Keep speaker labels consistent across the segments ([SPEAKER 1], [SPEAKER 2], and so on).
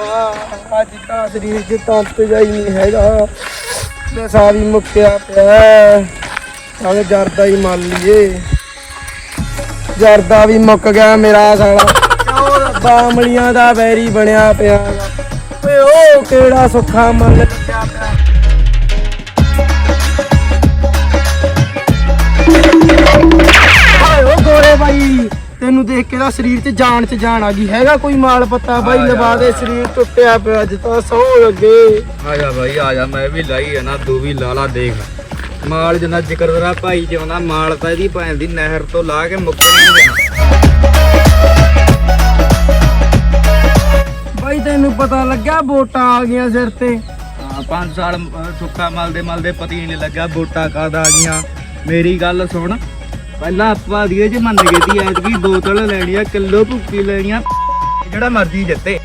[SPEAKER 1] ਰੱਬਾ ਅੱਜ ਤਾਂ ਸਰੀਰ 'ਚ ਤੰਤ ਜਾਈ ਨਹੀਂ ਹੈਗਾ। ਨਸ਼ਾ ਵੀ ਮੁੱਕਿਆ ਪਿਆ ਸਾਲੇ ਜਰਦਾ ਹੀ ਮੰਨ ਲਈਏ। ਜਰਦਾ ਵੀ ਮੁੱਕ ਗਿਆ ਮੇਰਾ ਸਾਲਾ। ਓ ਰੱਬਾ ਅਮਲੀਆਂ ਦਾ ਵੈਰੀ ਬਣਿਆ ਪਿਆ ਓਏ ਉਹ ਕਿਹੜਾ ਸੁੱਖਾ ਮੰਗ ਲੱਗਿਆ ਪਿਆ। ਹਾਏ ਓ ਗੋਰੇ ਬਾਈ। ਤੈਨੂੰ ਦੇਖ ਕੇ ਤਾਂ ਸਰੀਰ 'ਚ ਜਾਨ 'ਚ ਜਾਨ ਆ ਗਈ। ਹੈਗਾ ਕੋਈ ਮਾਲ ਪੱਤਾ? ਬਾਈ ਲਵਾ ਦੇ ਸਰੀਰ ਟੁੱਟਿਆ ਪਿਆ ਅੱਜ ਤਾਂ ਸੌ ਲੱਗੇ
[SPEAKER 2] ਆ ਜਾ ਭਾਈ ਆ ਜਾ ਮੈਂ ਵੀ ਲਾਈ ਹੈ ਨਾ ਤੂੰ ਵੀ ਲਾ ਲਾ ਦੇਖ। ਮਾਲ ਜਿੰਨਾ ਜ਼ਿਕਰ ਤੇਰਾ ਭਾਈ ਜਿਉਂਦਾ ਮਾਲ ਤਾਂ ਇਹਦੀ ਭੈਣ ਦੀ ਨਹਿਰ ਤੋਂ ਲਾ ਕੇ ਮੁੱਕ ਨਹੀਂ ਦੇਣਾ
[SPEAKER 1] ਬਾਈ ਤੈਨੂੰ ਪਤਾ ਲੱਗਾ ਵੋਟਾਂ ਆ ਗਈਆਂ ਸਿਰ ਤੇ।
[SPEAKER 2] ਹਾਂ 5 ਸਾਲ ਸੁੱਖਾ ਮਲਦੇ ਮਲਦੇ ਪਤੀ ਨਹੀਂ ਲੱਗਾ ਵੋਟਾਂ ਕਦ ਆ ਗਈਆਂ? ਮੇਰੀ ਗੱਲ ਸੁਣ ਪਹਿਲਾਂ ਆਪਾਂ ਦੀਏ ਜੇ ਮੰਨ ਗਏ ਤੀ ਐਤਕੀ ਬੋਤਲ ਲੈਣੀ ਆ ਕਿਲੋ ਭੁੱਕੀ ਲੈਣੀ ਆ ਜਿਹੜਾ ਮਰਜ਼ੀ ਜਿੱਤੇ।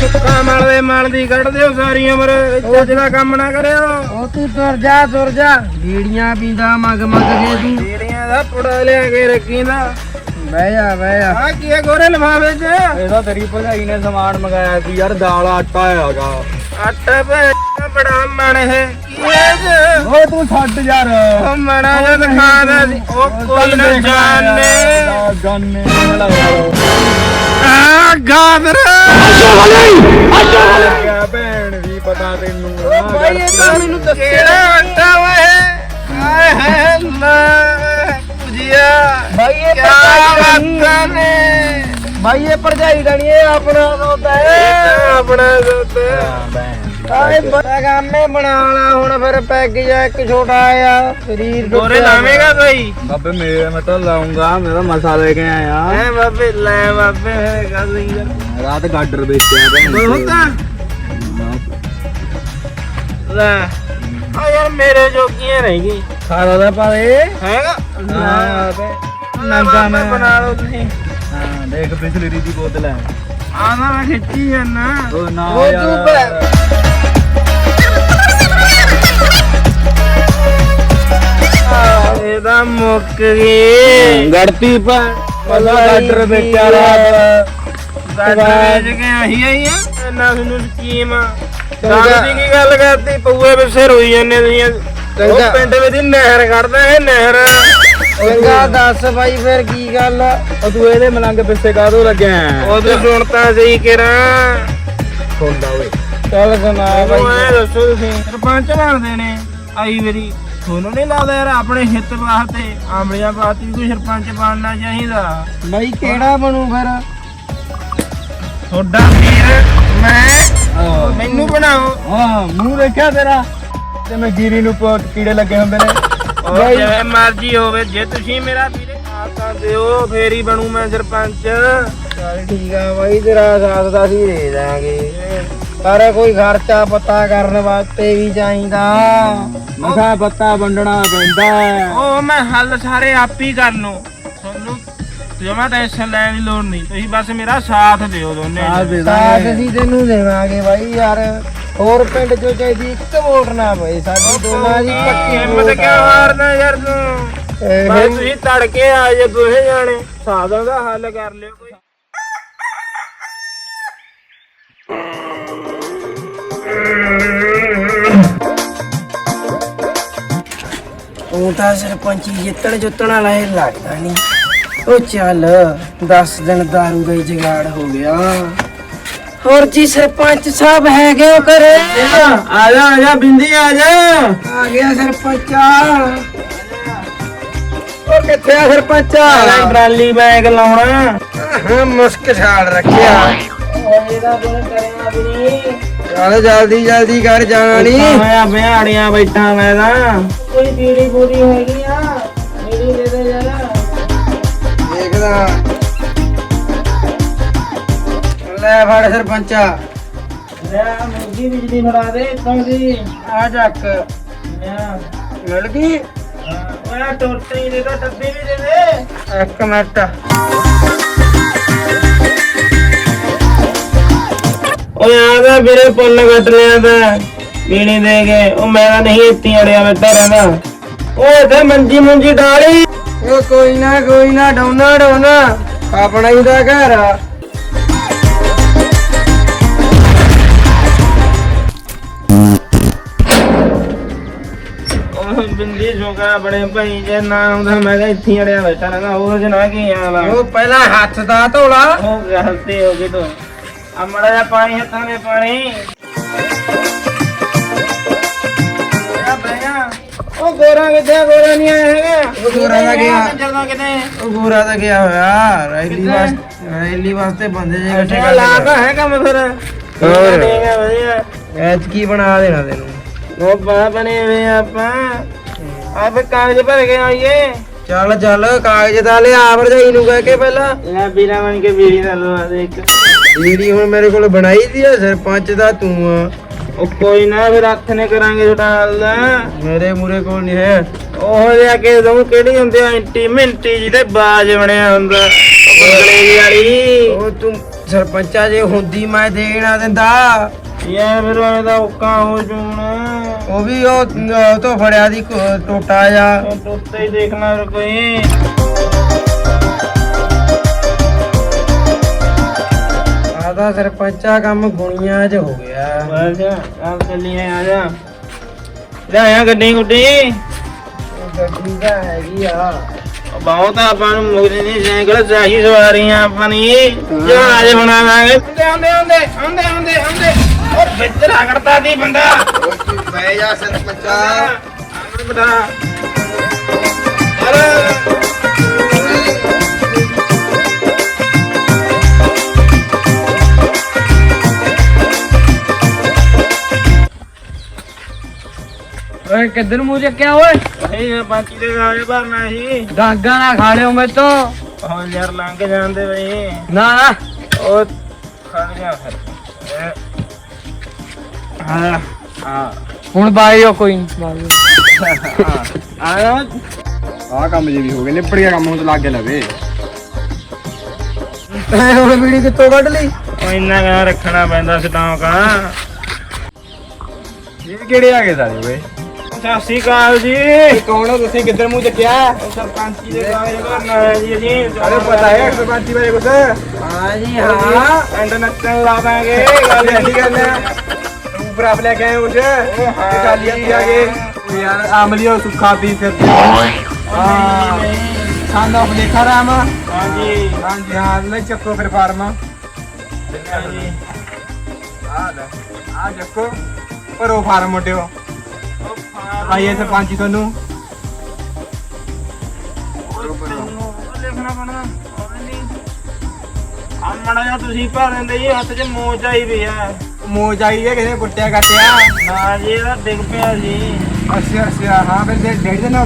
[SPEAKER 1] ਸੁੱਕਾ ਮਲਦੇ ਮਲਦੀ ਕੱਢ ਦਿਓ ਸਾਰੀ ਉਮਰ ਚੱਜ ਦਾ ਕੰਮ ਨਾ ਕਰਿਓ। ਉਹ ਤੂੰ ਤੁਰ ਜਾ ਤੁਰ ਜਾ। ਗੀੜੀਆਂ ਪੀਂਦਾ ਮਗ ਮਗ ਕੇ ਤੂੰ। ਗੀੜੀਆਂ ਦਾ ਪੁੜਾ ਲਿਆ ਕੇ ਰੱਖੀਂਦਾ ਬਹਿ ਜਾ ਬਹਿ ਜਾ। ਆ ਕੀ ਹੈ ਗੋਰੇ ਲਫਾਵੇ 'ਚ?
[SPEAKER 2] ਇਹਦਾ ਤੇਰੀ ਭਜਾਈ ਨੇ ਸਮਾਨ ਮੰਗਾਇਆ ਸੀ ਯਾਰ ਦਾਲ ਆਟਾ ਹੈਗਾ।
[SPEAKER 1] ਆਟਾ ਭੈ ਬੜਾ ਮਣ ਹੈ। ਕੀ ਹੈ ਜੀ
[SPEAKER 2] ਓਏ ਤੂੰ ਛੱਡ ਯਾਰ।
[SPEAKER 1] ਉਹ ਮਣਾ ਜਦ ਖਾਦਾ ਸੀ ਉਹ ਕੋਈ ਨਾ ਜਾਣੇ।
[SPEAKER 2] ਜਾਣੇ
[SPEAKER 1] ਆ ਗਾਦਰ।
[SPEAKER 2] ਕਿਆ ਭੈਣ ਵੀ ਪਤਾ ਤੈਨੂੰ।
[SPEAKER 1] ਭਾਈ ਇਹ ਤਾਂ ਮੈਨੂੰ ਦੱਸਿਆ ਕਿਹੜਾ ਆਟਾ ਓਏ ਆਏ ਹੈ ਨਾ ਪੁਜੀਆ ਭਾਈ ਇਹ ਬਾਤਾਂ ਨੇ? ਭਾਈ ਇਹ ਭਰਜਾਈ ਦਣੀ ਇਹ ਆਪਣਾ ਸੌਦਾ ਹੈ। ਆਪਣਾ ਸੌਦਾ ਆਏ ਬੜਾ ਗਾਮੇ ਬਣਾਉਣਾ ਹੁਣ ਫਿਰ ਪੈਗ ਜਾ ਇੱਕ ਛੋਟਾ ਆ ਸਰੀਰ ਗੋਰੇ ਲਾਵੇਂਗਾ ਕੋਈ?
[SPEAKER 2] ਬਾਬੇ ਮੇਰੇ ਮੈਂ ਤਾਂ ਲਾਉਂਗਾ ਮੇਰਾ ਮਸਾ ਲੈ ਕੇ ਆਇਆ।
[SPEAKER 1] ਐ ਬਾਬੇ ਲੈ ਬਾਬੇ ਗੱਲ ਨਹੀਂ
[SPEAKER 2] ਰਾਤ ਗਾਡਰ ਵੇਚਿਆ ਭੈਣ
[SPEAKER 1] ਬਹੁਤਾ ਲੈ। ਆ ਯਾਰ ਮੇਰੇ ਜੋਗੀਆਂ ਰਹਿ ਗਈ
[SPEAKER 2] ਖਾਦਾ ਦਾ। ਪਾਵੇ
[SPEAKER 1] ਹੈਗਾ ਲੈ
[SPEAKER 2] ਨੰਗਾ ਮੈਂ।
[SPEAKER 1] ਬਣਾ ਲਓ ਤੁਸੀਂ।
[SPEAKER 2] ਹਾਂ ਦੇਖ ਪਿਛਲੀ ਰੀ ਦੀ ਬੋਤਲ ਹੈ।
[SPEAKER 1] ਆਣਾ ਮੈਂ ਖਿੱਚੀ
[SPEAKER 2] ਉਹ ਨਾ।
[SPEAKER 1] ਉਹ ਤੂੰ ਭੈ- ਆ, ਇਹਦਾ ਮੁੱਕ ਗਈ।
[SPEAKER 2] ਗੜਤੀ ਪਾ
[SPEAKER 1] ਪਤਾ
[SPEAKER 2] ਗਾਡਰ ਵੇਚਿਆ ਰਾਤ
[SPEAKER 1] ਵੇਚ ਕੇ ਆਹੀ ਆਈ ਆ। ਨੂੰ ਸਕੀਮ ਗੱਲ ਦੀ ਕੀ ਗੱਲ ਕਰਤੀ? ਪਊਏ ਵਿਸੇ ਰੋਈ ਜਾਂਦੇ ਤੁਸੀਂ। ਉਹ ਪਿੰਡ ਵਿੱਚ ਨਹਿਰ ਕੱਢਦਾ ਇਹ ਨਹਿਰ। ਚੰਗਾ ਦੱਸ ਬਾਈ ਫਿਰ ਕੀ ਗੱਲ?
[SPEAKER 2] ਉਹ ਤੂੰ ਇਹਦੇ ਮਲੰਗ ਪਿੱਛੇ ਕਾਹਦੋਂ ਲੱਗਿਆ?
[SPEAKER 1] ਉਹ ਤੂੰ ਸੁਣਤਾ ਸਹੀ ਕਿਰਾਂ।
[SPEAKER 2] ਸੁਣਦਾ ਓਏ।
[SPEAKER 1] ਚੱਲ ਸੁਣਾ ਬਾਈ। ਇਹ ਦੱਸੋ ਤੁਸੀਂ। ਸਰਪੰਚ ਬਣਦੇ ਨੇ ਆਈ ਵਾਰੀ। ਤੁਹਾਨੂੰ ਨਹੀਂ ਲੱਗਦਾ ਯਾਰ ਆਪਣੇ ਹਿੱਤ ਵਾਸਤੇ ਆਮਲੀਆਂ ਵਾਸਤੇ ਵੀ ਕੋਈ ਸਰਪੰਚ ਬਣਨਾ ਚਾਹੀਦਾ? ਬਾਈ ਕਿਹੜਾ ਬਣੂ ਫਿਰ? ਤੁਹਾਡਾ ਵੀਰ ਮੈਂ। ਮੈਨੂੰ ਬਣਾਓ।
[SPEAKER 2] ਹਾਂ ਮੂੰਹ ਦੇਖਿਆ ਤੇਰਾ? ਤੇ ਮੈਂ ਗੀਰੀ ਨੂੰ ਪ- ਕੀੜੇ ਲੱਗੇ ਹੁੰਦੇ ਨੇ।
[SPEAKER 1] ਉਹ ਜਿਵੇਂ ਮਰਜ਼ੀ ਹੋਵੇ ਜੇ ਤੁਸੀਂ ਮੇਰਾ ਵੀਰੇ ਆਤਾ ਦਿਓ ਫੇਰ ਹੀ ਬਣੂ ਮੈਂ ਸਰਪੰਚ। ਚੱਲ ਠੀਕ ਆ ਬਾਈ ਤੇਰਾ ਸਾਥ ਦਾ ਅਸੀਂ ਦੇ ਦਾਂਗੇ। ਪਰ ਕੋਈ ਖਰਚਾ ਪਤਾ ਕਰਨ ਵਾਸਤੇ ਵੀ ਚਾਹੀਦਾ।
[SPEAKER 2] ਮਖਾ ਪੱਤਾ ਵੰਡਣਾ ਪੈਂਦਾ। ਹੈ।
[SPEAKER 1] ਉਹ ਮੈਂ ਹੱਲ ਸਾਰੇ ਆਪ ਹੀ ਕਰ ਲੂ ਤੁਹਾਨੂੰ ਜਮਾ ਟੈਨਸ਼ਨ ਲੈਣ ਦੀ ਲੋੜ ਨਹੀਂ। ਤੁਸੀਂ ਬਸ ਮੇਰਾ ਸਾਥ ਦਿਓ ਦੋਨੇ
[SPEAKER 2] ਸਾਥ
[SPEAKER 1] ਸਾਥ। ਅਸੀਂ ਤੈਨੂੰ ਦੇਵਾਂਗੇ ਬਾਈ ਯਾਰ। ਹੋਰ ਪਿੰਡ ਚੋਂ ਚਾਹੀਦੀ ਇੱਕ ਵੋਟ ਨਾ ਪਏ ਸਾਡੀ ਦੋਨਾਂ ਦੀ ਪੱਕੀ ਹਿੰਮਤ ਕਿਉਂ ਹਾਰਦਾ ਯਾਰ ਤੂੰ? ਬਸ ਤੁਸੀਂ ਤੜਕੇ ਆ ਜੇ ਦੋਹੇ ਜਾਣੇ। ਸਾਧਾਂ ਦਾ ਹੱਲ ਕਰ ਲਿਓ ਕੋਈ। ਤੂੰ ਤਾਂ ਸਰਪੰਚੀ ਜਿੱਤਣ ਜੁੱਤਣ ਵਾਲਾ ਇਹ ਲੱਗਦਾ ਨਹੀਂ ਉਹ ਚੱਲ 10 ਦਿਨ दारू ਦਾ ਹੀ ਜਗਾੜ ਹੋ ਗਿਆ। ਹੋਰ ਜੀ ਸਰਪੰਚ ਸਾਹਿਬ ਹੈਗੇ ਹੋ ਘਰੇ? ਆ ਜਾ ਆ ਜਾ ਬਿੰਦੀ ਆ ਜਾ। ਆ ਗਿਆ ਸਰਪੰਚ। ਉਹ ਕਿੱਥੇ ਆ ਸਰਪੰਚ? ਟਰਾਲੀ ਬੈਗ ਲਾਉਣਾ। ਹਾਂ ਮੁਸਕ ਛਾੜ ਰੱਖਿਆ। ਇਹਦਾ ਬਣ ਕਰਿਆ ਵੀ ਨਹੀਂ ਚੱਲ ਜਲਦੀ ਜਲਦੀ ਕਰ ਜਾਣਾ। ਨਹੀਂ ਮੈਂ ਬਿਹਾੜੀਆਂ ਬੈਠਾ ਮੈਂ ਤਾਂ। ਕੋਈ ਬੀੜੀ ਬੂੜੀ ਹੈਗੀ ਆ? ਬੀੜੀ ਦੇ ਦੇ ਜਰਾ ਦੇਖਦਾ। ਲੈ ਫੜ ਸਰਪੰਚਾ। ਲੈ ਮੁਰਗੀ ਬਿਜਲੀ ਫੜਾ ਦੇ ਇੱਥੋਂ ਦੀ। ਆ ਚੱਕ। ਮਿਲ ਗਈ? ਓਏ ਟੋਟੇ ਦੇ ਤਾਂ ਡੱਬੇ ਵੀ ਦੇ ਦੇ ਇੱਕ ਮਿੰਟ। ਓਏ ਆ ਤਾਂ ਵੀਰੇ ਪੁੰਨ ਕੱਟ ਲਿਆ ਤਾਂ। ਪੀਣੀ ਦੇ ਕੇ। ਉਹ ਮੈਂ ਤਾਂ ਨਹੀਂ ਇੱਥੇ ਅੜਿਆ ਬੈਠਾ ਰਹਿੰਦਾ। ਓਏ ਇੱਥੇ ਮੰਜੀ ਮੁੰਜੀ ਡਾਲੀ। ਉਹ ਕੋਈ ਨਾ ਕੋਈ ਨਾ ਡਾਉਣਾ ਡਾਉਣਾ। ਆਪਣਾ ਹੀ ਦਾ ਘਰ ਆ। ਜੋਗਾ ਬੜੇ ਭਾਈ ਜੇ ਨਾ ਆਉਂਦਾ ਮੈਂ ਕਿਹਾ ਇੱਥੇ ਹੀ ਅੜਿਆ ਬੈਠਾ ਰਹਿੰਦਾ ਉਹ ਜਨਾ ਕੀ ਆਲਾ
[SPEAKER 3] ਉਹ ਪਹਿਲਾਂ ਹੱਥ ਦਾ ਧੋਲਾ।
[SPEAKER 1] ਉਹ ਗਲਤੀ ਹੋ ਗਈ ਤੂੰ। ਆ ਮੜਾ ਜਾ ਪਾਣੀ ਹੱਥਾਂ ਦੇ ਪਾਣੀ। ਆ ਬਈਆ ਉਹ ਗੋਰਾ ਕਿੱਥੇ ਆ? ਗੋਰਾ ਨਹੀਂ ਆਇਆ ਹੈਗਾ।
[SPEAKER 3] ਉਹ ਗੋਰਾ ਤਾਂ ਗਿਆ।
[SPEAKER 1] ਜਦੋਂ ਕਿਤੇ।
[SPEAKER 3] ਉਹ ਗੋਰਾ ਤਾਂ ਗਿਆ ਹੋਇਆ? ਰੈਲੀ ਵਾਸਤੇ ਰੈਲੀ ਵਾਸਤੇ ਬੰਦੇ ਜੇ ਇਕੱਠੇ ਕਰ
[SPEAKER 1] ਲਾ ਤਾਂ ਹੈ ਕੰਮ ਫਿਰ।
[SPEAKER 3] ਹੋਰ।
[SPEAKER 1] ਠੀਕ ਵਧੀਆ।
[SPEAKER 3] ਐਤ ਕੀ ਬਣਾ ਦੇਣਾ ਤੈਨੂੰ।
[SPEAKER 1] ਉਹ ਬਾ ਬਣੇ ਵੇ ਆਪਾਂ। ਆਪੇ ਕਾਗਜ਼ ਭਰ ਕੇ ਆਈਏ।
[SPEAKER 3] ਚੱਲ ਚੱਲ ਕਾਗਜ਼ ਦਾ ਲਿਆ ਭਰਜਾਈ ਨੂੰ ਕਹਿ ਕੇ ਪਹਿਲਾਂ।
[SPEAKER 1] ਲੈ ਵੀਰਾ ਬਣ ਕੇ ਵੀਰੀ ਦਾ ਲਵਾ ਦੇ ਇੱਕ।
[SPEAKER 3] ਜਿਹੜੀ ਹੁਣ ਮੇਰੇ ਕੋਲ ਬਣਾਈ ਦੀ ਆ ਸਰਪੰਚ ਦਾ ਤੂੰ ਆ।
[SPEAKER 1] ਉਹ ਕੋਈ ਨਾ ਫਿਰ ਹੱਥ ਨੇ ਕਰਾਂਗੇ ਛੋਟਾ ਹਾਲ
[SPEAKER 3] ਮੇਰੇ ਮੂਰੇ ਕੋਲ ਨਹੀਂ ਹੈ।
[SPEAKER 1] ਉਹ ਜਿਹਾ ਕਿ ਦਊ ਕਿਹੜੀ ਹੁੰਦੀ ਆ ਇੰਟੀ ਮਿੰਟੀ ਜਿਹਦੇ ਬਾਜ ਬਣਿਆ ਹੁੰਦਾ ਉਹ ਬੰਗਲੇ ਵਾਲੀ।
[SPEAKER 3] ਉਹ ਤੂੰ ਸਰਪੰਚਾ ਜੇ ਹੁੰਦੀ ਮੈਂ ਦੇਣਾ ਦਿੰਦਾ।
[SPEAKER 1] ਯਾਰ ਫਿਰ ਉਹਦਾ ਔਕਾ ਹੋ ਜੂਣਾ
[SPEAKER 3] ਉਹ ਵੀ ਉਹ ਉਹ ਤੋਂ ਫੜਿਆ ਦੀ ਕੋ- ਟੋਟਾ ਜਾ
[SPEAKER 1] ਉਹ ਟੁੱਟੇ ਹੀ ਦੇਖਣਾ ਫਿਰ ਕੋਈ।
[SPEAKER 3] ਆਦਾ ਸਰਪੰਚਾ ਕੰਮ ਗੁਣੀਆਂ 'ਚ ਹੋ ਗਿਆ।
[SPEAKER 1] ਬਸ ਆ ਚੱਲੀਏ ਆ ਜਾ। ਲੈ ਆ ਗੱਡੀ ਗੁੱਡੀ।
[SPEAKER 3] ਉਹ ਗੱਡੀ ਦਾ ਹੈਗੀ ਆ।
[SPEAKER 1] ਬਹੁਤ ਆਪਾਂ ਨੂੰ ਮੁਗਦੇ ਨਹੀਂ ਸਾਈਕਲ ਚਾਹੀ ਸਵਾਰੀਆਂ ਆਪਾਂ ਨੇ ਜਹਾਜ਼ ਬਣਾਵਾਂਗੇ ਆਉਂਦੇ ਆਉਂਦੇ ਆਉਂਦੇ ਆਉਂਦੇ ਆਉਂਦੇ। ਉਹ ਵਿੱਚ ਰਗੜਦਾ ਦੀ ਬੰਦਾ।
[SPEAKER 3] ਬਹਿ ਜਾ ਸਰਪੰਚਾ
[SPEAKER 1] ਆਹ ਬੜਾ ਅਰੇ
[SPEAKER 3] ਓਏ ਕਿੱਧਰ ਮੂੰਹ ਚੱਕਿਆ ਓਏ?
[SPEAKER 1] ਇਹ ਬਾਕੀ ਦੇ ਗਾਣੇ ਭਰਨਾ ਸੀ।
[SPEAKER 3] ਡਾਂਗਾ ਨਾ ਖਾ ਲਿਓ ਮੈਂ ਤੋਂ।
[SPEAKER 1] ਹੁਣ ਯਾਰ ਲੰਘ ਜਾਂਦੇ ਬਈ।
[SPEAKER 3] ਨਾ ਨਾ।
[SPEAKER 1] ਉਹ ਖੜ ਗਿਆ ਫਿਰ। ਹਾਂ ਹਾਂ
[SPEAKER 3] ਹੁਣ ਬਾਈਓ ਕੋਈ
[SPEAKER 1] ਆ
[SPEAKER 2] ਆਹ ਕੰਮ ਜੇ ਵੀ ਹੋ ਗਏ ਨਿਪੜ ਗਿਆ ਕੰਮ ਹੁਣ ਤਾਂ ਲੱਗ ਗਿਆ ਲਵੇ।
[SPEAKER 3] ਹੁਣ ਵੀੜੀ ਕਿੱਥੋਂ ਕੱਢ ਲਈ?
[SPEAKER 1] ਉਹ ਇੰਨਾ ਕਾ ਰੱਖਣਾ ਪੈਂਦਾ ਸਟਾਕ ਆ।
[SPEAKER 2] ਇਹ ਕਿਹੜੇ ਆ ਗਏ ਸਾਰੇ ਓਏ?
[SPEAKER 1] ਸਤਿ ਸ਼੍ਰੀ ਅਕਾਲ ਜੀ।
[SPEAKER 2] ਕੌਣ ਹੋ ਤੁਸੀਂ ਕਿੱਧਰ ਮੂੰਹ ਚੱਕਿਆ?
[SPEAKER 1] ਸਰਪੰਚੀ ਦੇ ਕਾਗਜ਼ ਭਰਨਾ ਹੈ ਜੀ ਅਸੀਂ
[SPEAKER 2] ਅਰੇ ਪਤਾ ਹੈ ਸਰਪੰਚੀ ਬਾਰੇ ਕੁਛ?
[SPEAKER 3] ਹਾਂ ਜੀ ਹਾਂ।
[SPEAKER 1] ਐਂਡ ਨੱਚਣ ਲਾ ਦਾਂਗੇ ਗੱਲ
[SPEAKER 2] ਐਸੀ ਗੱਲ ਹੈ। ਬਰਾਫ ਲੈ ਕੇ ਆਏ ਕੁਛ ਤੇ ਕਾਲੀ ਹੱਥੀ ਆ ਗਏ ਯਾਰ ਆਮਲੀ ਸੁੱਖਾ ਪੀ ਫਿਰ
[SPEAKER 1] ਹਾਂ।
[SPEAKER 2] ਖਾਂਦਾ ਬਲੇਖਾ ਰਾਮ
[SPEAKER 1] ਹਾਂਜੀ।
[SPEAKER 2] ਹਾਂਜੀ ਹਾਂ ਲੈ ਚੱਕੋ ਫਿਰ ਫਾਰਮ। ਆ ਲੈ ਆ ਚੱਕੋ। ਭਰੋ ਫਾਰਮ ਮੋਟਿਓ।
[SPEAKER 1] ਉਹ ਫਾਰਮ
[SPEAKER 2] ਆਈਏ ਸਰਪੰਚੀ ਤੁਹਾਨੂੰ।
[SPEAKER 1] ਲਿਖਣਾ ਪੈਣਾ ਆਮਣਾ ਜਾਂ ਤੁਸੀਂ ਭਰ ਦਿੰਦੇ ਜੀ ਹੱਥ 'ਚ ਮੋਚ ਆਈ ਵੀ ਆ।
[SPEAKER 2] ਮੋਜ ਆਈ ਹੈ ਕਿਸੇ ਕੁੱਟਿਆ ਕੱਟਿਆ?
[SPEAKER 1] ਨਾ ਜੀ ਇਹਦਾ ਡਿੱਗ ਪਿਆ ਸੀ
[SPEAKER 2] ਅੱਛਾ ਅੱਛਾ ਹਾਂ ਫਿਰ ਦੇ ਡੇਢ ਦਿਨ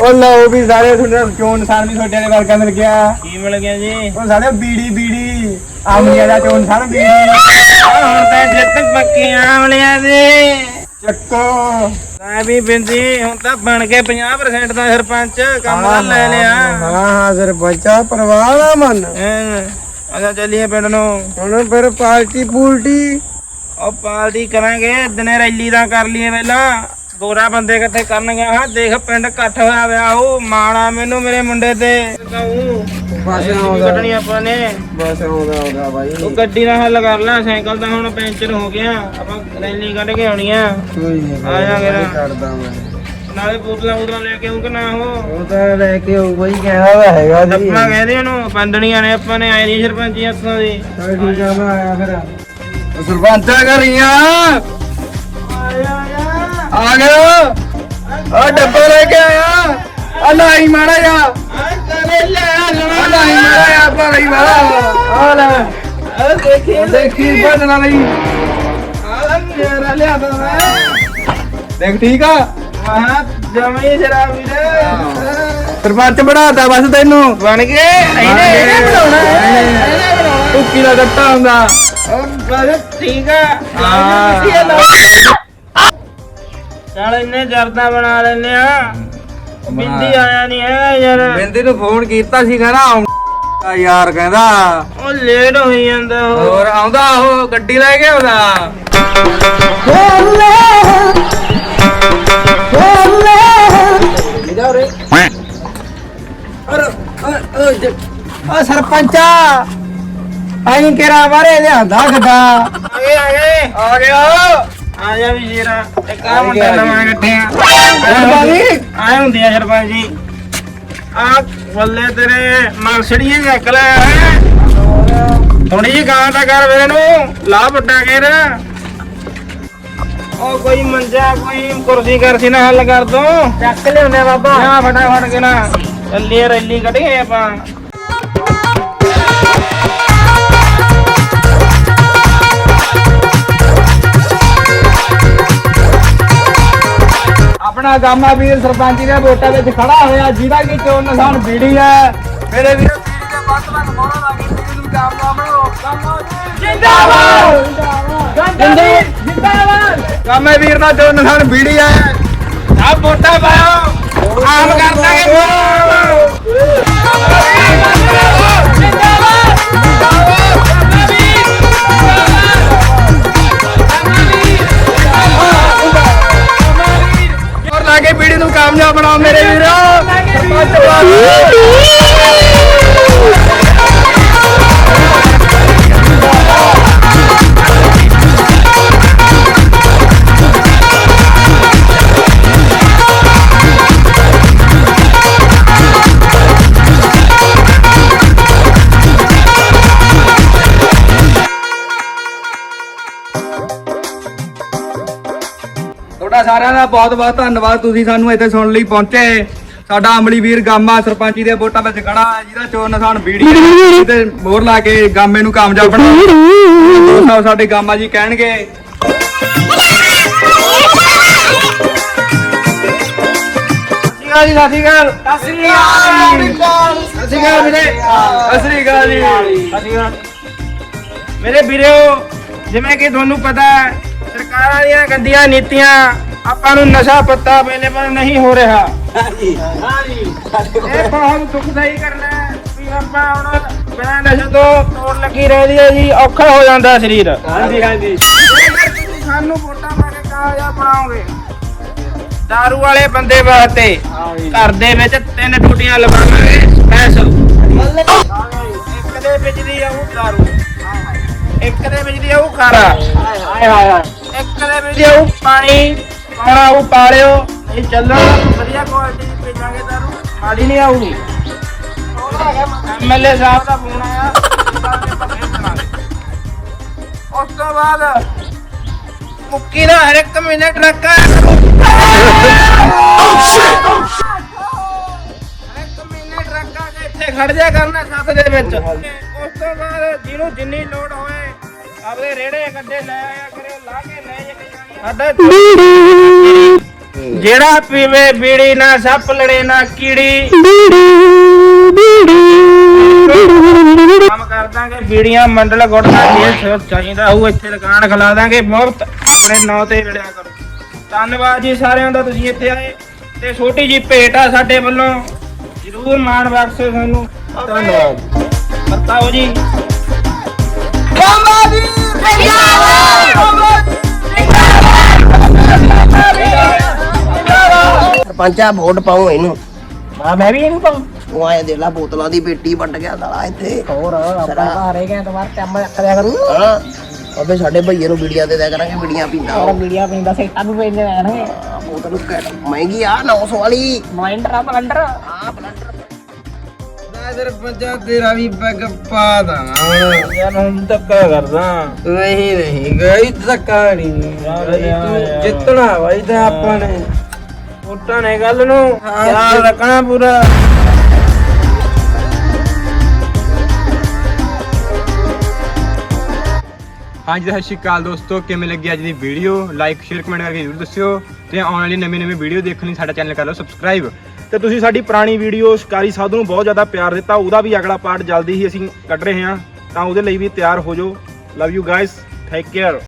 [SPEAKER 2] ਉਹ ਲਓ ਵੀ ਸਾਰੇ ਤੁਹਾਡੇ ਚੋਣ ਨਿਸ਼ਾਨ ਵੀ ਤੁਹਾਡੇ ਵਾਲੇ ਵਰਗਾ ਮਿਲ ਗਿਆ।
[SPEAKER 1] ਕੀ ਮਿਲ ਗਿਆ ਜੀ?
[SPEAKER 2] ਉਹ ਸਾਰੇ ਬੀੜੀ ਬੀੜੀ ਆਮਲੀਆਂ ਦਾ ਚੋਣ ਨਿਸ਼ਾਨ ਬੀੜੀ।
[SPEAKER 1] ਹੁਣ ਤਾਂ ਜਿੱਤ ਪੱਕੀ ਆਮਲਿਆਂ ਦੇ।
[SPEAKER 2] ਚੱਕੋ।
[SPEAKER 1] ਲੈ ਵੀ ਬਿੰਦੀ ਹੁਣ ਤਾਂ ਬਣ ਕੇ 50% ਦਾ ਸਰਪੰਚ ਕੰਮ ਲੈ ਲਿਆ।
[SPEAKER 3] ਹਾਂ ਹਾਂ ਸਰਪੰਚਾ ਪਰਵਾਹ ਨਾ ਮੰਨ।
[SPEAKER 1] ਹੈਂ। ਅੱਛਾ ਚੱਲੀਏ ਪਿੰਡ ਨੂੰ।
[SPEAKER 3] ਹੁਣ ਫਿਰ ਪਾਰਟੀ ਪੂਲਟੀ।
[SPEAKER 1] ਉਹ ਪਾਰਟੀ ਕਰਾਂਗੇ ਦਿਨੇ ਰੈਲੀ ਦਾ ਕਰ ਲਈਏ ਪਹਿਲਾਂ ਗੋਰਾ ਬੰਦੇ ਇਕੱਠੇ ਕਰਨਗੇ। ਹਾਂ ਦੇਖ ਪਿੰਡ ਇਕੱਠ ਹੋਇਆ ਵਿਆ ਉਹ। ਮਾਣਾ ਮੈਨੂੰ ਮੇਰੇ ਮੁੰਡੇ ਤੇ। ਕਹੂੰ
[SPEAKER 3] ਬਸ
[SPEAKER 1] ਵੀ ਕੱਢਣੀ ਆਪਾਂ ਨੇ।
[SPEAKER 3] ਬਸ ਆਉਂਦਾ ਆਉਂਦਾ ਬਾਈ।
[SPEAKER 1] ਉਹ ਗੱਡੀ ਦਾ ਹੱਲ ਕਰ ਲੈ ਸਾਈਕਲ ਤਾਂ ਹੁਣ ਪੈਂਚਰ ਹੋ ਗਿਆ। ਆਪਾਂ ਰੈਲੀ ਕੱਢ ਕੇ ਆਉਣੀ ਆ।
[SPEAKER 3] ਕੋਈ ਨਹੀਂ
[SPEAKER 1] ਆ ਜਾ ਫਿਰ।
[SPEAKER 3] ਕਰਦਾ ਮੈਂ।
[SPEAKER 1] ਨਾਲੇ ਬੋਤਲਾਂ ਬੋਤਲਾਂ ਲੈ ਕੇ ਆਉਂ ਕਿ ਨਾ ਉਹ?
[SPEAKER 3] ਉਹ ਤਾਂ ਲੈ ਕੇ ਆਊ ਬਾਈ ਕਹਿੰਦਾ ਵਾ ਹੈਗਾ ਜੀ?
[SPEAKER 1] ਆਪਣਾ ਕਹਿੰਦੇ ਉਹਨੂੰ ਪੰਦਣੀਆਂ ਨੇ ਆਪਾਂ ਨੇ ਆਏ ਨਹੀਂ ਸਰਪੰਚੀ ਹੱਥਾਂ ਦੀ।
[SPEAKER 3] ਚੱਲ ਠੀਕ ਆ ਮੈਂ ਆਇਆ ਫਿਰ।
[SPEAKER 2] ਸਰਪੰਚਾ ਕਰੀਆਂ
[SPEAKER 1] ਆਇਆ ਆਇਆ
[SPEAKER 2] ਆ। ਗਿਆ। ਆ ਡੱਬਾ ਲੈ ਕੇ ਆਇਆ। ਆ ਲਾਈ ਮਾੜਾ ਜਾ
[SPEAKER 1] ਆ ਕਰੇ ਲੈ
[SPEAKER 2] ਆ ਲਾਈ ਮਾੜਾ। ਜਾ ਭਾਈ ਵਾਲਾ ਆ ਲੈ।
[SPEAKER 1] ਆ ਦੇਖੀ
[SPEAKER 2] ਦੇਖੀ ਬਦਲਾ ਲਈ।
[SPEAKER 1] ਆ ਮੇਰਾ ਲਿਆ ਤਾ ਮੈਂ।
[SPEAKER 2] ਦੇਖ ਠੀਕ ਆ?
[SPEAKER 1] ਮਹਾ ਜਮੀ ਸ਼ਰਾਬੀ ਦੇ।
[SPEAKER 2] ਸਰਪੰਚ ਬਣਾਤਾ ਬਸ ਤੈਨੂੰ।
[SPEAKER 1] ਬਣ ਗਏ। ਇਹਨੇ ਇਹਨੇ ਬਣਾਉਣਾ ਇਹਨੇ ਬਣਾਉਣਾ
[SPEAKER 2] ਟੁੱਕੀ ਦਾ ਗੱਟਾ ਹੁੰਦਾ।
[SPEAKER 1] ਉਹ ਬਸ ਠੀਕ ਆ।
[SPEAKER 2] ਹਾਂ।
[SPEAKER 1] ਵਧੀਆ ਲਾ। ਚੱਲ ਇੰਨੇ ਜਰਦਾ ਬਣਾ ਲੈਨੇ ਆ। ਬਿੰਦੀ ਆਇਆ ਨਹੀਂ ਹੈ ਯਾਰ।
[SPEAKER 2] ਬਿੰਦੀ ਨੂੰ ਫੋਨ ਕੀਤਾ ਸੀ ਕਹਿੰਦਾ ਆਉਂਦਾ ਯਾਰ ਕਹਿੰਦਾ।
[SPEAKER 1] ਉਹ ਲੇਟ ਹੋਈ ਜਾਂਦਾ
[SPEAKER 2] ਹੋਰ ਆਉਂਦਾ ਉਹ ਗੱਡੀ ਲੈ ਕੇ ਆਉਂਦਾ।
[SPEAKER 3] ਓ ਸਰਪੰਚਾ! ਆਈ ਕਿਰਾ ਬਾਰੇ ਲਿਆਂਦਾ ਗੱਡਾ?
[SPEAKER 1] ਆ ਗਏ ਆ
[SPEAKER 2] ਆ ਗਿਆ
[SPEAKER 1] ਆ ਜਾ ਵੀ ਜੀਰਾ ਇੱਕ ਆ ਮੁੰਡਾ ਨਵਾਂ ਇਕੱਠਿਆ ਆਏ ਹੁੰਦੀ ਆ ਸਰਪੰਚ ਜੀ। ਆ ਬੱਲੇ ਤੇਰੇ ਮਲਸੜੀਆਂ ਚੱਕ ਲੈ। ਥੋੜੀ ਜੀ ਗਾਂ ਦਾ ਕਰ ਵੇਰੇ ਨੂੰ। ਲਾ ਵੱਡਾ ਘੇਰ। ਉਹ ਕੋਈ ਮੰਜਾ ਕੋਈ ਕੁਰਸੀ ਕਰਸੀ ਨਾ ਹੱਲ ਕਰ ਦੋ। ਚੱਕ ਲਿਆਉਂਦੇ ਬਾਬਾ। ਆ ਫਟਾਫਟ ਕੇ ਨਾ। ਚੱਲੀਏ ਰੈਲੀ ਕੱਢੀਏ ਆਪਾਂ।
[SPEAKER 2] ਆਪਣਾ ਗਾਮਾ ਵੀਰ ਸਰਪੰਚ ਦੇ ਵੋਟਾਂ ਵਿੱਚ ਖੜਾ ਹੋਇਆ, ਜਿਹਦਾ ਕਿ ਚੋਣ ਨਿਸ਼ਾਨ ਬੀੜੀ ਹੈ। ਮੇਰੇ ਵੀਰ ਬੀੜੀ ਦੇ ਵੱਧ ਵੱਧ ਮੋਹਰਾਂ ਲਾ ਕੇ ਬੀੜੀ ਨੂੰ ਬਣਾਓ ਗਾਮਾ ਜਿੰਦਾਬਾਦ! ਜਿੰਦਾਬਾਦ! ਗਾਮੇ ਵੀਰ ਦਾ ਚੋਣ ਨਿਸ਼ਾਨ ਬੀੜੀ ਹੈ।
[SPEAKER 1] ਆ ਵੋਟਾਂ ਪਾਓ। ਆਮ ਕਰ ਦਾਂਗੇ।
[SPEAKER 2] ਕਾਮਯਾਬ ਬਣਾਓ ਮੇਰੇ ਵੀਰ। ਸਰਪੰਚ ਬਣਾਓ। ਦਾ ਬਹੁਤ ਬਹੁਤ ਧੰਨਵਾਦ। ਤੁਸੀਂ ਸਾਨੂੰ ਇੱਥੇ ਸੁਣਨ ਲਈ ਪਹੁੰਚੇ। ਸਾਡਾ ਅਮਲੀ ਵੀਰ ਗਾਮਾ ਸਰਪੰਚੀ ਦੇ ਵੋਟਾਂ ਵਿੱਚ ਖੜਾ ਹੈ, ਜਿਹਦਾ ਚੋਣ ਨਿਸ਼ਾਨ ਬੀੜੀ ਤੇ ਮੋਹਰ ਲਾ ਕੇ ਗਾਮੇ ਨੂੰ ਕਾਮਯਾਬ ਦੋਸਤੋ ਸਾਡੇ ਗਾਮਾ ਜੀ ਕਹਿਣਗੇ।
[SPEAKER 1] ਸਤਿ ਸ਼੍ਰੀ ਅਕਾਲ। ਜੀ ਸਤਿ ਸ਼੍ਰੀ ਅਕਾਲ ਸਤਿ ਸ਼੍ਰੀ ਅਕਾਲ ਵੀਰੇ
[SPEAKER 2] ਸਤਿ ਸ੍ਰੀ ਅਕਾਲ ਜੀ।
[SPEAKER 1] ਸਤਿ ਸ਼੍ਰੀ ਅਕਾਲ। ਮੇਰੇ ਵੀਰੋ ਜਿਵੇਂ ਕਿ ਤੁਹਾਨੂੰ ਪਤਾ ਹੈ ਸਰਕਾਰਾਂ ਦੀਆਂ ਗੰਦੀਆਂ ਨੀਤੀਆਂ ਆਪਾਂ ਨੂੰ ਨਸ਼ਾ ਪੱਤਾ ਅਵੇਲੇਬਲ ਨਹੀਂ ਹੋ ਰਿਹਾ। ਹਾਂਜੀ ਹਾਂਜੀ। ਇਹ ਬਹੁਤ ਦੁਖਦਾਈ ਕਰਨਾ ਹੈ ਵੀ ਆਪਾਂ ਹੁਣ ਬਿਨਾਂ ਨਸ਼ੇ ਤੋਂ ਤੋੜ ਲੱਗੀ ਰਹਿੰਦੀ ਹੈ ਜੀ ਔਖਾ ਹੋ ਜਾਂਦਾ ਸਰੀਰ।
[SPEAKER 2] ਹਾਂਜੀ ਹਾਂਜੀ।
[SPEAKER 1] ਜੇਕਰ ਤੁਸੀਂ ਸਾਨੂੰ ਵੋਟਾਂ ਪਾ ਕੇ ਕਾਮਯਾਬ ਬਣਾਓਗੇ ਦਾਰੂ ਵਾਲੇ ਬੰਦੇ ਵਾਸਤੇ ਘਰ ਦੇ ਵਿੱਚ ਤਿੰਨ ਟੂਟੀਆਂ ਲਵਾਵਾਂਗੇ ਸਪੈਸ਼ਲ ਇੱਕ ਦੇ ਵਿੱਚ ਦੀ ਆਉ ਦਾਰੂ। ਇੱਕ ਦੇ ਵਿੱਚ ਦੀ ਆਉ ਖਾਰਾ ਹਾਏ ਹਾਏ ਇੱਕ ਦੇ ਵਿੱਚ ਦੀ ਆਉ ਪਾਣੀ। ਪਾਉਣਾ ਆਉ ਪਾਲਿਓ ਨਹੀਂ ਚੱਲਣ। ਵਧੀਆ ਕੁਆਲਿਟੀ ਦੀ ਭੇਜਾਂਗੇ ਦਾਰੂ ਮਾੜੀ ਨਹੀਂ ਆਊਗੀ। ਐਮਐਲਏ ਸਾਹਿਬ ਦਾ ਫੋਨ ਆਇਆ। ਉਸ ਤੋਂ ਬਾਅਦ ਮੁੱਕੀ ਦਾ ਹਰ ਇੱਕ ਮਹੀਨੇ ਟਰੱਕ ਆਇਆ ਕਰੂ। ਹਰ ਖੜ ਜਾ ਕਰਨਾ ਸੱਤ ਦੇ ਵਿੱਚ। ਉਸ ਤੋਂ ਬਾਅਦ ਜਿਹਨੂੰ ਜਿੰਨੀ ਲੋੜ ਹੋਏ ਆਪਣੇ ਰੇੜੇ ਕੱਢੇ ਲੈ ਆਇਆ ਕਰੇ ਲਾ ਕੇ ਲੈ ਸਾਡਾ ਜਿਹੜਾ ਪੀਵੇ ਬੀੜੀ ਨਾ ਸੱਪ ਲੜੇ ਨਾ ਕੀੜੀ। ਕੰਮ ਕਰ ਦਾਂਗੇ, ਬੀੜੀਆਂ ਮੰਡਲ ਗੁੜ ਦਾ ਜੇ ਚਾਹੀਦਾ ਉਹ ਇੱਥੇ ਦੁਕਾਨ ਖਲਾ ਦਾਂਗੇ, ਮੁਫਤ ਆਪਣੇ ਨਾਂ ਤੇ ਲੜਿਆ ਕਰੋ। ਧੰਨਵਾਦ ਜੀ ਸਾਰਿਆਂ ਦਾ, ਤੁਸੀਂ ਇੱਥੇ ਆਏ ਤੇ ਛੋਟੀ ਜੀ ਭੇਟ ਆ ਸਾਡੇ ਵੱਲੋਂ। ਜਰੂਰ ਮਾਣ ਬਖਸ਼ੋ ਸਾਨੂੰ। ਧੰਨਵਾਦ। ਬਤਾਓ ਜੀ।
[SPEAKER 4] ਸਰਪੰਚਾ ਵੋਟ ਪਾਉ ਇਹਨੂੰ।
[SPEAKER 1] ਹਾਂ ਮੈਂ ਵੀ ਇਹਨੂੰ ਪਾਉਂ।
[SPEAKER 4] ਉਹ ਆਏ ਦੇ ਲਾ ਬੋਤਲਾਂ ਦੀ ਪੇਟੀ ਵੰਡ ਗਿਆ ਸਾਲਾ ਇੱਥੇ।
[SPEAKER 1] ਹੋਰ ਆਪਾਂ ਘਰੇ ਗਏ ਤਾਂ ਬਾਹਰ ਕੰਮ ਕਰਿਆ ਕਰੂ।
[SPEAKER 4] ਹਾਂ। ਅਬੇ ਸਾਡੇ ਭਈਏ ਨੂੰ ਬੀੜੀਆਂ ਦੇ ਦਿਆ ਕਰਾਂਗੇ ਬੀੜੀਆਂ ਪੀਂਦਾ ਉਹ।
[SPEAKER 1] ਵੀਡੀਓ ਪੈਂਦਾ ਸੇਟਾਂ ਵੀ ਪੈਂਦੇ ਰਹਿਣਗੇ
[SPEAKER 4] ਬੋਤਲ ਮਹਿੰਗੀ ਆ 900 ਵਾਲੀ।
[SPEAKER 1] ਮਾਈਂਡਰ ਆ ਬਲੰਡਰ
[SPEAKER 4] ਆ ਬਲੰਡਰ
[SPEAKER 3] ਸਰਪੰਚਾ ਤੇਰਾ ਵੀ ਪੈਗ ਪਾ ਦਾਂ
[SPEAKER 1] ਯਾਰ ਹੁਣ ਧੱਕਾ ਕਰਦਾ।
[SPEAKER 3] ਨਹੀਂ ਨਹੀਂ ਗਈ ਧੱਕਾ ਨਹੀਂ ਤੂੰ ਜਿੱਤਣਾ ਬਾਈ ਤਾਂ ਆਪਾਂ ਨੇ।
[SPEAKER 1] ਵੋਟਾਂ ਨੇ ਗੱਲ ਨੂੰ। ਖਿਆਲ ਰੱਖਣਾ ਪੂਰਾ।
[SPEAKER 3] ਹਾਂਜੀ ਸਤਿ ਸ਼੍ਰੀ ਅਕਾਲ ਦੋਸਤੋ। ਕਿਵੇਂ ਲੱਗੀ ਅੱਜ ਦੀ ਵੀਡੀਓ ਲਾਈਕ ਸ਼ੇਅਰ ਕਮੈਂਟ ਕਰਕੇ ਜ਼ਰੂਰ ਦੱਸਿਓ। ਤੇ ਆਉਣ ਵਾਲੀ ਨਵੀਂ ਨਵੀਂ ਵੀਡੀਓ ਦੇਖਣ ਲਈ ਸਾਡਾ ਚੈਨਲ ਕਰ ਲਓ ਸਬਸਕ੍ਰਾਈਬ
[SPEAKER 5] ਤੇ ਤੁਸੀਂ ਸਾਡੀ ਪੁਰਾਣੀ ਵੀਡੀਓ ਸ਼ਿਕਾਰੀ ਸਾਧੂ ਨੂੰ ਬਹੁਤ ਜ਼ਿਆਦਾ ਪਿਆਰ ਦਿੱਤਾ, ਉਹਦਾ ਵੀ ਅਗਲਾ ਪਾਰਟ ਜਲਦੀ ਹੀ ਅਸੀਂ ਕੱਢ ਰਹੇ ਹਾਂ, ਤਾਂ ਉਹਦੇ ਲਈ ਵੀ ਤਿਆਰ ਹੋ ਜਾਓ। Love you guys take care